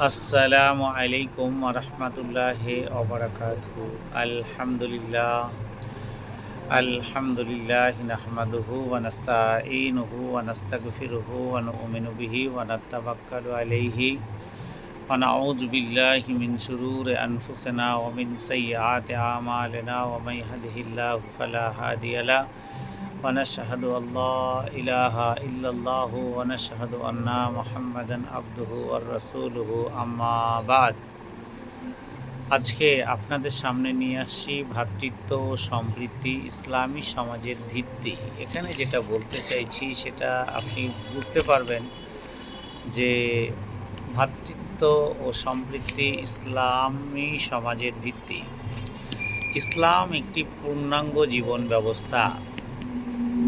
আসসালামু আলাইকুম রহমতুল্লাহ ওবরাকাত আলহামদুলিল্লাহ। আলহামদুলিল্লাহ নাহমাদুহু ওয়ানাস্তাঈনুহু ওয়ানাস্তাগফিরুহু ওয়া নু'মিনু বিহি ওয়া নাতাওয়াক্কালু আলাইহি। বিল্লাহি মিন শুরুরি আনফুসিনা ওয়া মিন সাইয়্যাতি আমালিনা ওয়া মান ইয়াহদিহিল্লাহু ফালা হাদিয়া লাহু ونشهد أن لا إله إلا الله ونشهد أن محمدا عبده ورسوله أما بعد আজকে আপনাদের সামনে নিয়ে আসছি ভ্রাতৃত্ব ও সম্প্রীতি ইসলামী সমাজের ভিত্তি এখানে যেটা বলতে চাইছি সেটা আপনি বুঝতে পারবেন যে ভ্রাতৃত্ব ও সম্প্রীতি ইসলামী সমাজের ভিত্তি ইসলাম একটি পূর্ণাঙ্গ জীবন ব্যবস্থা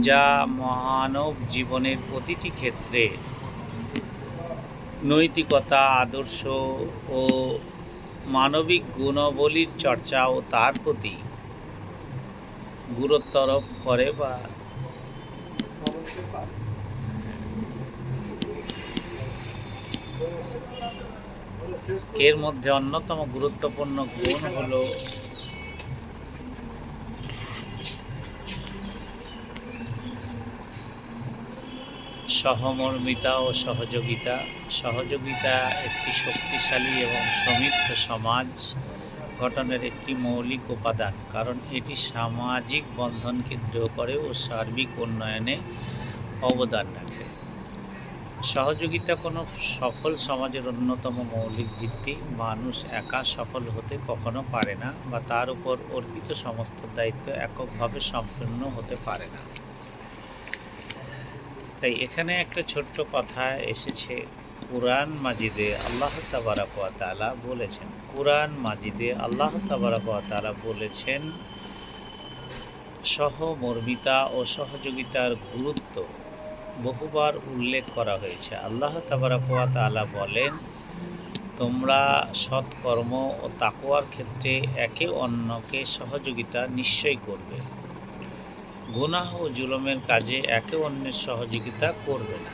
যা মানব জীবনের প্রতিটি ক্ষেত্রে নৈতিকতা, আদর্শ ও মানবিক গুণাবলীর চর্চা ও তার প্রতি গুরুত্ব আরোপ করে বা এর মধ্যে অন্যতম গুরুত্বপূর্ণ গুণ হলো সহমর্মিতা ও সহযোগিতা। সহযোগিতা একটি শক্তিশালী এবং সমৃদ্ধ সমাজ গঠনের একটি মৌলিক উপাদান, কারণ এটি সামাজিক বন্ধনকে দৃঢ় করে ও সার্বিক উন্নয়নে অবদান রাখে। সহযোগিতা কোনো সফল সমাজের অন্যতম মৌলিক ভিত্তি। মানুষ একা সফল হতে কখনো পারে না বা তার উপর অর্পিত সমস্ত দায়িত্ব এককভাবে সম্পূর্ণ হতে পারে না। তাই এখানে একটা ছোট্ট কথা এসেছে। কোরআন মাজিদে আল্লাহ তাবারাকালা বলেছেন। কোরআন মাজিদে আল্লাহ তাবারাকালা বলেছেন, সহমর্মিতা ও সহযোগিতার গুরুত্ব বহুবার উল্লেখ করা হয়েছে। আল্লাহ তাবারাকালা বলেন, তোমরা সৎকর্ম ও তাকোয়ার ক্ষেত্রে একে অন্যকে সহযোগিতা নিশ্চয় করবে। গুনাহ ও জুলমের কাজে একে অন্যের সহযোগিতা করবে না।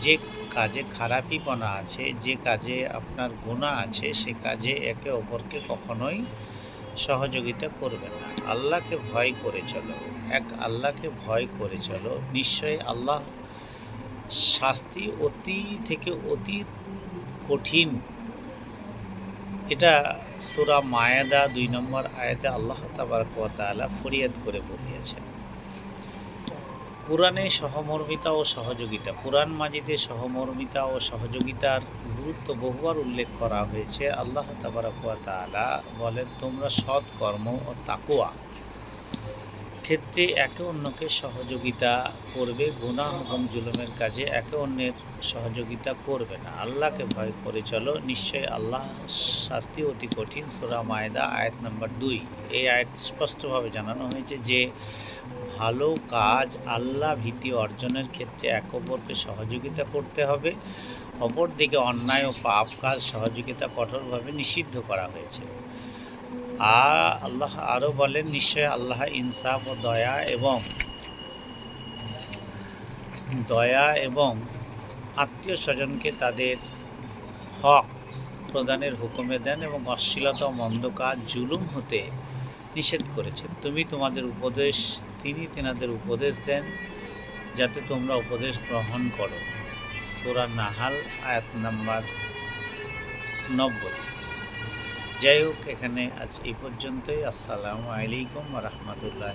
যে কাজে খারাপিপনা আছে, যে কাজে আপনার গুণা আছে, সে কাজে একে অপরকে কখনোই সহযোগিতা করবে না। আল্লাহকে ভয় করে চলো। এক আল্লাহকে ভয় করে চলো। নিশ্চয়ই আল্লাহ শাস্তি অতি থেকে অতি কঠিন। এটা সুরা মায়াদা দুই নম্বর আয়াতে আল্লাহ তাবারকালা ফরিয়াদ করে বলিয়েছেন। কোরআনে সহমর্মিতা ও সহযোগিতা কোরআন মাজিদে সহমর্মিতা ও সহযোগিতার গুরুত্ব বহুবার উল্লেখ করা হয়েছে। আল্লাহ তাবারাকুয়া তালা বলেন, তোমরা সৎ কর্ম ও তাকুয়া ক্ষেত্রে একে অন্যকে সহযোগিতা করবে, গুনাহ এবং জুলুমের কাজে একে অন্যের সহযোগিতা করবে না। আল্লাহকে ভয় করে চলো। নিশ্চয়ই আল্লাহ শাস্তি অতি কঠিন। সোরা মায়দা, আয়াত নম্বর দুই। এই আয়াত স্পষ্টভাবে জানানো হয়েছে যে ভালো কাজ আল্লাহ ভীতি অর্জনের ক্ষেত্রে এক অপরকে সহযোগিতা করতে হবে। অপরদিকে অন্যায় ও পাপ কাজ সহযোগিতা কঠোরভাবে নিষিদ্ধ করা হয়েছে। আর আল্লাহ আরও বলেন, নিশ্চয় আল্লাহ ইনসাফ ও দয়া এবং দয়া এবং আত্মীয় স্বজনকে তাদের হক প্রদানের হুকুমে দেন এবং অশ্লীলতা মন্দ কাজ জুলুম হতে নিষেধ করেছেন। তুমি তোমাদের উপদেশ, তিনি তেনাদের উপদেশ দেন, যাতে তোমরা উপদেশ গ্রহণ করো। সোরা নাহাল, আয়াত নাম্বার নব্বই। যাই হোক, এখানে আজ এই পর্যন্তই। আসসালামু আলাইকুম রহমতুল্লাহ